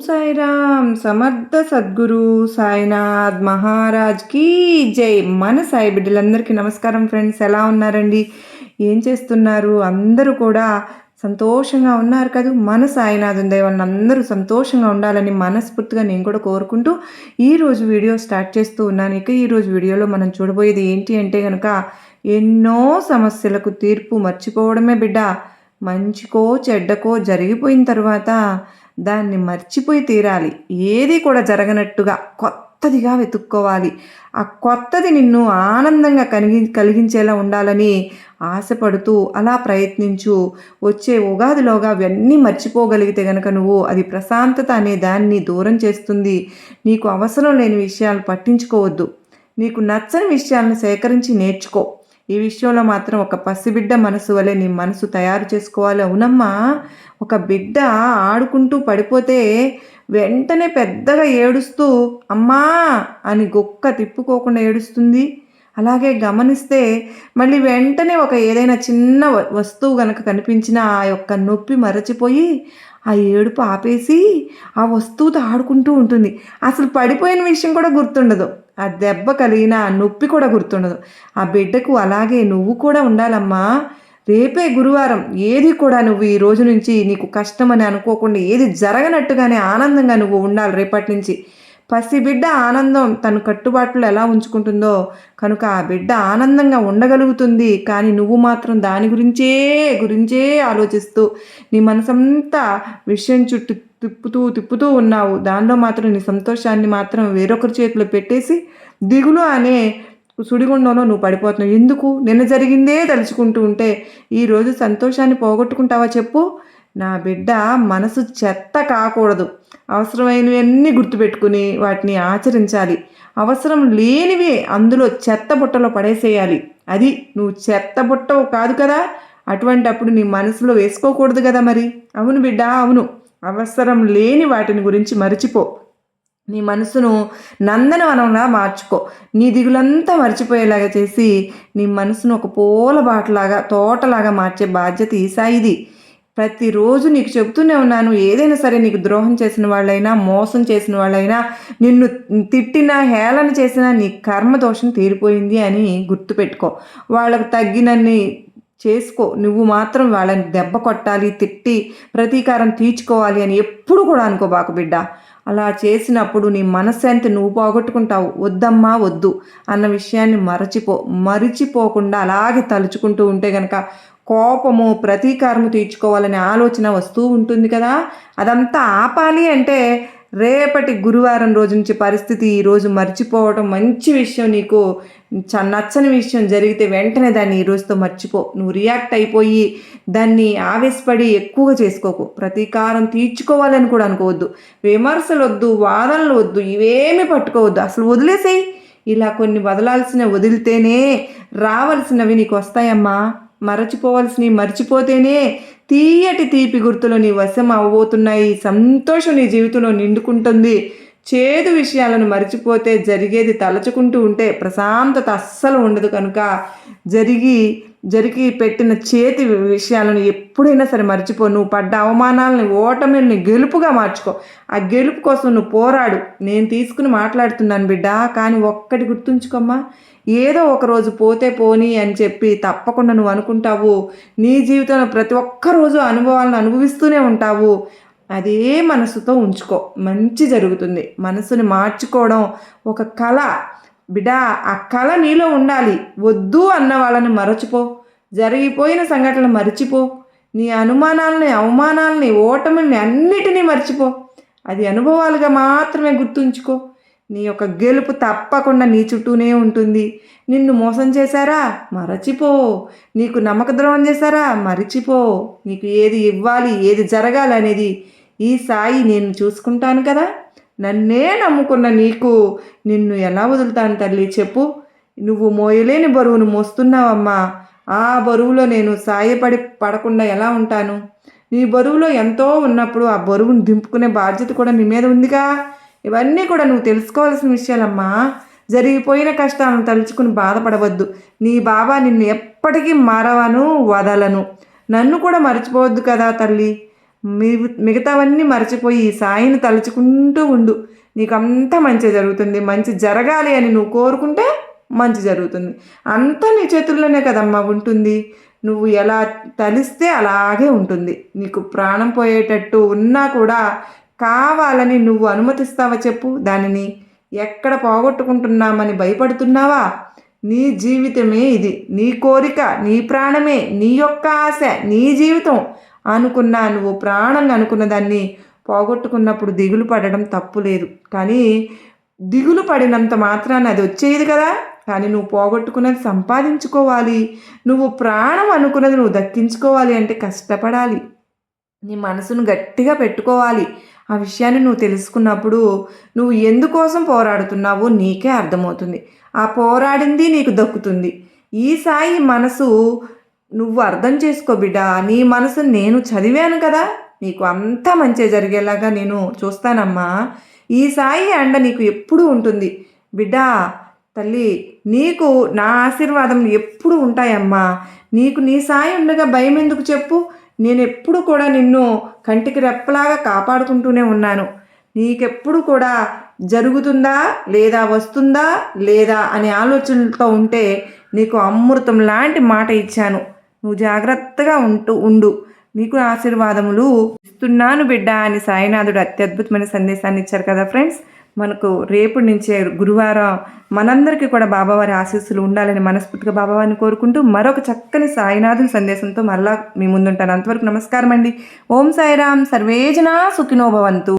సాయిరామ్ సమర్థ సద్గురు సాయినాథ్ మహారాజ్కి జై. మన సాయి బిడ్డలందరికీ నమస్కారం ఫ్రెండ్స్ ఎలా ఉన్నారండి? ఏం చేస్తున్నారు? అందరూ కూడా సంతోషంగా ఉన్నారు కదా? మన సాయినాథ్ దైవాన్ని అందరూ సంతోషంగా ఉండాలని మనస్ఫూర్తిగా నేను కూడా కోరుకుంటూ ఈరోజు వీడియో స్టార్ట్ చేస్తూ ఉన్నాను. ఇక ఈరోజు వీడియోలో మనం చూడబోయేది ఏంటి అంటే కనుక ఎన్నో సమస్యలకు తీర్పు మర్చిపోవడమే బిడ్డ. మంచికో చెడ్డకో జరిగిపోయిన తర్వాత దాన్ని మర్చిపోయి తీరాలి. ఏది కూడా జరగనట్టుగా కొత్తదిగా వెతుక్కోవాలి. ఆ కొత్తది నిన్ను ఆనందంగా కలిగి కలిగించేలా ఉండాలని ఆశపడుతూ అలా ప్రయత్నించు. వచ్చే ఉగాదిలోగా అవన్నీ మర్చిపోగలిగితే గనక నువ్వు అది ప్రశాంతత అనే దాన్ని దూరం చేస్తుంది. నీకు అవసరం లేని విషయాలు పట్టించుకోవద్దు. నీకు నచ్చని విషయాలను సేకరించి నేర్చుకో. ఈ విషయంలో మాత్రం ఒక పసిబిడ్డ మనసు వలె నీ మనసు తయారు చేసుకోవాలి? అవునమ్మా. ఒక బిడ్డ ఆడుకుంటూ పడిపోతే వెంటనే పెద్దగా ఏడుస్తూ అమ్మా అని గొక్క తిప్పుకోకుండా ఏడుస్తుంది. అలాగే గమనిస్తే మళ్ళీ వెంటనే ఒక ఏదైనా చిన్న వస్తువు గనక కనిపించినా ఆ యొక్క నొప్పి మరచిపోయి ఆ ఏడుపు ఆపేసి ఆ వస్తువుతో ఆడుకుంటూ ఉంటుంది. అసలు పడిపోయిన విషయం కూడా గుర్తుండదు. ఆ దెబ్బ కలిగిన ఆ నొప్పి కూడా గుర్తుండదు. ఆ బిడ్డకు అలాగే నువ్వు కూడా ఉండాలమ్మా. రేపే గురువారం ఏది కూడా నువ్వు ఈ రోజు నుంచి నీకు కష్టమని అనుకోకుండా ఏది జరగనట్టుగానే ఆనందంగా నువ్వు ఉండాలి రేపటి నుంచి. పసి బిడ్డ ఆనందం తను కట్టుబాట్లు ఎలా ఉంచుకుంటుందో కనుక ఆ బిడ్డ ఆనందంగా ఉండగలుగుతుంది. కానీ నువ్వు మాత్రం దాని గురించే గురించే ఆలోచిస్తూ నీ మనసంతా విషయం చుట్టూ తిప్పుతూ తిప్పుతూ ఉన్నావు. దానిలో మాత్రం నీ సంతోషాన్ని మాత్రం వేరొకరి చేతిలో పెట్టేసి దిగులు అనే సుడిగుండంలో నువ్వు పడిపోతున్నావు. ఎందుకు? నిన్న జరిగిందే తలుచుకుంటూ ఉంటే ఈరోజు సంతోషాన్ని పోగొట్టుకుంటావా చెప్పు. నా బిడ్డ మనసు చెత్త కాకూడదు. అవసరమైనవన్నీ గుర్తుపెట్టుకుని వాటిని ఆచరించాలి. అవసరం లేనివి అందులో చెత్త బుట్టలో పడేసేయాలి. అది నువ్వు చెత్త బుట్టవు కాదు కదా? అటువంటి అప్పుడు నీ మనసులో వేసుకోకూడదు కదా మరి? అవును బిడ్డ అవును. అవసరం లేని వాటిని గురించి మరిచిపో. నీ మనసును నందనవనంలా మార్చుకో. నీ దిగులంతా మర్చిపోయేలాగా చేసి నీ మనసును ఒక పూల బాటలాగా తోటలాగా మార్చే బాధ్యత ఈసాయిది ఇది ప్రతిరోజు నీకు చెబుతూనే ఉన్నాను ఏదైనా సరే నీకు ద్రోహం చేసిన వాళ్ళైనా మోసం చేసిన వాళ్ళైనా నిన్ను తిట్టినా హేళన చేసినా నీ కర్మ దోషం తీరిపోయింది అని గుర్తుపెట్టుకో. వాళ్ళకు తగ్గినన్ని చేసుకో. నువ్వు మాత్రం వాళ్ళని దెబ్బ కొట్టాలి తిట్టి ప్రతీకారం తీర్చుకోవాలి అని ఎప్పుడు కూడా అనుకోబాకు బిడ్డ. అలా చేసినప్పుడు నీ మనశ్శాంతి నువ్వు పోగొట్టుకుంటావు. వద్దమ్మా వద్దు అన్న విషయాన్ని మరచిపో. మరిచిపోకుండా అలాగే తలుచుకుంటూ ఉంటే గనక కోపము ప్రతీకారము తీర్చుకోవాలనే ఆలోచన వస్తూ ఉంటుంది కదా? అదంతా ఆపాలి అంటే రేపటి గురువారం రోజు నుంచి పరిస్థితి ఈరోజు మర్చిపోవడం మంచి విషయం నీకు. చ నచ్చని విషయం జరిగితే వెంటనే దాన్ని ఈ రోజుతో మర్చిపో. నువ్వు రియాక్ట్ అయిపోయి దాన్ని ఆవేశపడి ఎక్కువగా చేసుకోకు. ప్రతీకారం తీర్చుకోవాలని కూడా అనుకోవద్దు. విమర్శలు వద్దు వాదనలు వద్దు ఇవేమీ పట్టుకోవద్దు. అసలు వదిలేసేయి. ఇలా కొన్ని వదలాల్సిన వదిలితేనే రావాల్సినవి నీకు వస్తాయమ్మా. మరచిపోవలసినవి మర్చిపోతేనే తీయటి తీపి గుర్తులు నీ వశం అవ్వబోతున్నాయి. సంతోషం నీ జీవితంలో నిండుకుంటుంది. చేదు విషయాలను మర్చిపోతే జరిగేది తలచుకుంటూ ఉంటే ప్రశాంతత అస్సలు ఉండదు కనుక జరిగి జరిగి పెట్టిన చేతి విషయాలను ఎప్పుడైనా సరే మర్చిపో. నువ్వు పడ్డ అవమానాలని ఓటమిని గెలుపుగా మార్చుకో. ఆ గెలుపు కోసం నువ్వు పోరాడు. నేను తీసుకుని మాట్లాడుతున్నాను బిడ్డ. కానీ ఒక్కటి గుర్తుంచుకోమ్మా. ఏదో ఒకరోజు పోతే పోని అని చెప్పి తప్పకుండా నువ్వు అనుకుంటావు. నీ జీవితంలో ప్రతి ఒక్క రోజు అనుభవాలను అనుభవిస్తూనే ఉంటావు. అదే మనసుతో ఉంచుకో. మంచి జరుగుతుంది. మనసుని మార్చుకోవడం ఒక కళ. బిడా ఆ కళ నీలో ఉండాలి. వద్దు అన్న వాళ్ళని మరచిపో. జరిగిపోయిన సంఘటనలు మరచిపో. నీ అనుమానాలని అవమానాలని ఓటమిని అన్నిటినీ మర్చిపో. అది అనుభవాలుగా మాత్రమే గుర్తుంచుకో. నీ యొక్క గెలుపు తప్పకుండా నీ చుట్టూనే ఉంటుంది. నిన్ను మోసం చేశారా? మరచిపో. నీకు నమ్మక ద్రోహం చేశారా? మరచిపో. నీకు ఏది ఇవ్వాలి ఏది జరగాలి అనేది ఈ సాయి నేను చూసుకుంటాను కదా? నన్నే నమ్ముకున్న నీకు నిన్ను ఎలా వదులుతాను తల్లి? చెప్పు. నువ్వు మోయలేని బరువును మోస్తున్నావమ్మా. ఆ బరువులో నేను సాయపడి పడకుండా ఎలా ఉంటాను? నీ బరువులో ఎంతో ఉన్నప్పుడు ఆ బరువును దింపుకునే బాధ్యత కూడా నీ మీద ఉందిగా. ఇవన్నీ కూడా నువ్వు తెలుసుకోవాల్సిన విషయాలమ్మా. జరిగిపోయిన కష్టాలను తలుచుకుని బాధపడవద్దు. నీ బాబా నిన్ను ఎప్పటికీ మారవను వదలను. నన్ను కూడా మర్చిపోవద్దు కదా తల్లి. మిగతావన్నీ మర్చిపోయి ఈ సాయిని తలుచుకుంటూ ఉండు. నీకు అంతా మంచి జరుగుతుంది. మంచి జరగాలి అని నువ్వు కోరుకుంటే మంచి జరుగుతుంది. అంతా నీ చేతుల్లోనే కదమ్మా ఉంటుంది. నువ్వు ఎలా తలిస్తే అలాగే ఉంటుంది. నీకు ప్రాణం పోయేటట్టు ఉన్నా కూడా కావాలని నువ్వు అనుమతిస్తావా చెప్పు? దానిని ఎక్కడ పోగొట్టుకుంటున్నామని భయపడుతున్నావా? నీ జీవితమే ఇది. నీ కోరిక నీ ప్రాణమే నీ యొక్క ఆశ నీ జీవితం. అనుకున్నా నువ్వు ప్రాణంగా అనుకున్న దాన్ని పోగొట్టుకున్నప్పుడు దిగులు పడడం తప్పు లేదు. కానీ దిగులు పడినంత మాత్రాన అది వచ్చేది కదా? కానీ నువ్వు పోగొట్టుకున్నది సంపాదించుకోవాలి. నువ్వు ప్రాణం అనుకున్నది నువ్వు దక్కించుకోవాలి అంటే కష్టపడాలి. నీ మనసును గట్టిగా పెట్టుకోవాలి. ఆ విషయాన్ని నువ్వు తెలుసుకున్నప్పుడు నువ్వు ఎందుకోసం పోరాడుతున్నావో నీకే అర్థమవుతుంది. ఆ పోరాడింది నీకు దక్కుతుంది. ఈ సాయి మనసు నువ్వు అర్థం చేసుకో బిడ్డ నీ మనసు నేను చదివాను కదా. నీకు అంతా మంచి జరిగేలాగా నేను చూస్తానమ్మా. ఈ సాయి అండ నీకు ఎప్పుడూ ఉంటుంది. బిడ్డ తల్లి నీకు నా ఆశీర్వాదం ఎప్పుడు ఉంటాయమ్మా. నీకు నీ సాయి ఉండగా భయం ఎందుకు చెప్పు? నేను ఎప్పుడు కూడా నిన్ను కంటికి రెప్పలాగా కాపాడుకుంటూనే ఉన్నాను. నీకెప్పుడు కూడా జరుగుతుందా లేదా వస్తుందా లేదా అనే ఆలోచనలతో ఉంటే నీకు అమృతం లాంటి మాట ఇచ్చాను. నువ్వు జాగ్రత్తగా ఉంటూ ఉండు. నీకు ఆశీర్వాదములు ఇస్తున్నాను బిడ్డ అని సాయినాథుడు అత్యద్భుతమైన సందేశాన్ని ఇచ్చారు కదా ఫ్రెండ్స్? మనకు రేపు నుంచే గురువారం మనందరికీ కూడా బాబావారి ఆశీస్సులు ఉండాలని మనస్ఫూర్తిగా బాబావారిని కోరుకుంటూ మరొక చక్కని సాయినాథుని సందేశంతో మరలా మీ ముందుంటాను. అంతవరకు నమస్కారం అండి ఓం సాయిరామ్. సర్వేజన సుఖినోభవంతు